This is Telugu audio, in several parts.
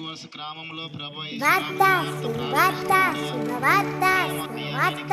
వలస గ్రామంలో ప్రభు వార్త.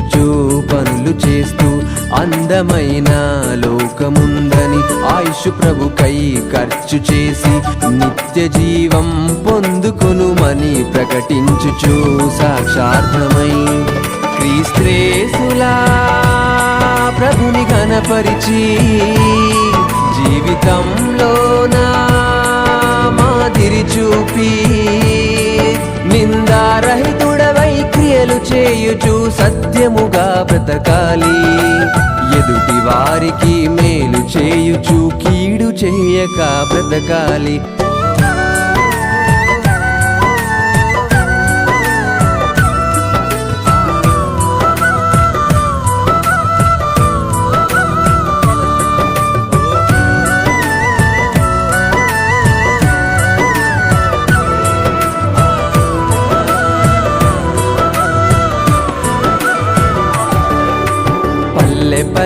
ప్రకటించుచు పనులు చేస్తూ అందమైన లోకముందని ఆయుష్ ప్రభుకై ఖర్చు చేసి నిత్య జీవం పొందుకొనుమని ప్రకటించుచు సాక్షార్థమై క్రీస్త్రేసులా ప్రభుని గణపరిచి జీవితంలో నా మాదిరి చూపి సత్యముగా బ్రతకాలి. ఎదుటి వారికి మేలు చేయుచు కీడు చేయక బ్రతకాలి.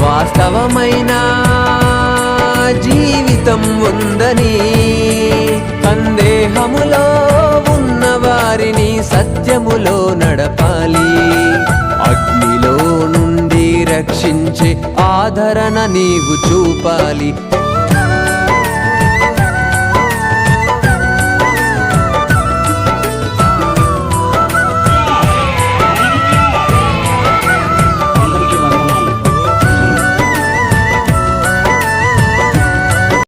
వాస్తవమైన జీవితం ఉందని సందేహములో ఉన్న వారిని సత్యములో నడపాలి. అగ్నిలో నుండి రక్షించే ఆదరణ నీవు చూపాలి.